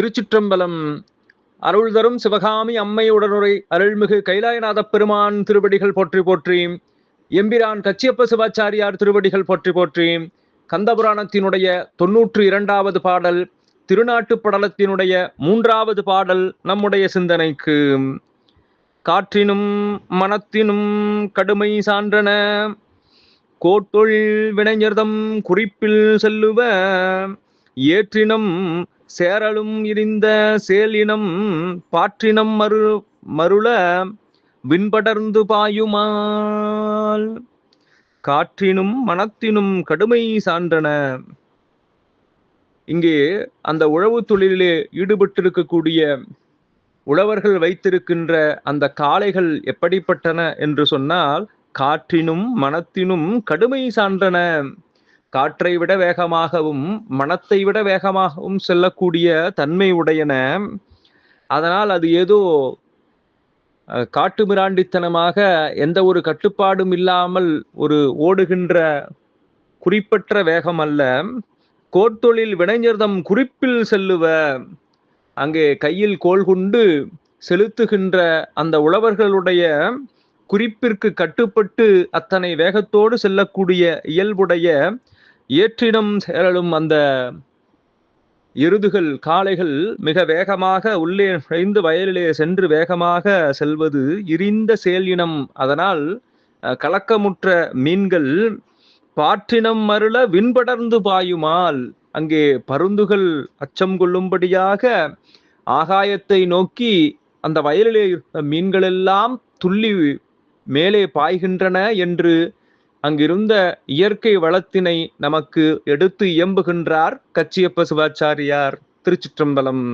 திருச்சிற்றம்பலம். அருள் தரும் சிவகாமி அம்மை உடனுரை அருள்மிகு கைலாயநாத பெருமான் திருவடிகள் போற்றி போற்றி. எம்பிரான் கச்சியப்ப சிவாச்சாரியார் திருவடிகள் போற்றி போற்றி. கந்தபுராணத்தினுடைய தொன்னூற்று இரண்டாவது பாடல் திருநாட்டுப் படலத்தினுடைய மூன்றாவது பாடல் நம்முடைய சிந்தனைக்கு. காற்றினும் மனத்தினும் கடுமை சான்றன. கோட்டொழில் வினைஞர்தம் குறிப்பில் செல்லுவ. ஏற்றினம் சேரலும் இருந்த சேலினம் பாற்றினம் மறு மருள விண்படர்ந்து பாயுமால். காற்றினும் மனத்தினும் கடுமை சான்றன. இங்கே அந்த உழவு தொழிலிலே ஈடுபட்டிருக்கக்கூடிய உழவர்கள் வைத்திருக்கின்ற அந்த காளைகள் எப்படிப்பட்டன என்று சொன்னால் காற்றினும் மனத்தினும் கடுமை சான்றன. காற்றை விட வேகமாகவும் மனத்தை விட வேகமாகவும் செல்லக்கூடிய தன்மை உடையன. அதனால் அது ஏதோ காட்டுமிராண்டித்தனமாக காட்டு மிராண்டித்தனமாக எந்த ஒரு கட்டுப்பாடும் இல்லாமல் ஒரு ஓடுகின்ற குறிப்பற்ற வேகம் அல்ல. கோட்டொழில் வினைஞர்தம் குறிப்பில் செல்லுவ அங்கே கையில் கோல் கொண்டு செலுத்துகின்ற அந்த உழவர்களுடைய குறிப்பிற்கு கட்டுப்பட்டு அத்தனை வேகத்தோடு செல்லக்கூடிய இயல்புடைய ஏற்றிடம் சேரலும் அந்த எருதுகள் காளைகள் மிக வேகமாக உள்ளே நுழைந்து வயலிலே சென்று வேகமாக செல்வது இரிந்த செயலினம் அதனால் கலக்கமுற்ற மீன்கள் பாற்றினம் மருள விண்படர்ந்து பாயுமால் அங்கே பருந்துகள் அச்சம் கொள்ளும்படியாக ஆகாயத்தை நோக்கி அந்த வயலிலே இருந்த மீன்களெல்லாம் துள்ளி மேலே பாய்கின்றன என்று அங்கிருந்த இயற்கை வளத்தினை நமக்கு எடுத்து இயம்புகின்றார் கச்சியப்ப சிவாச்சாரியார் திருச்சிற்றம்பலம்.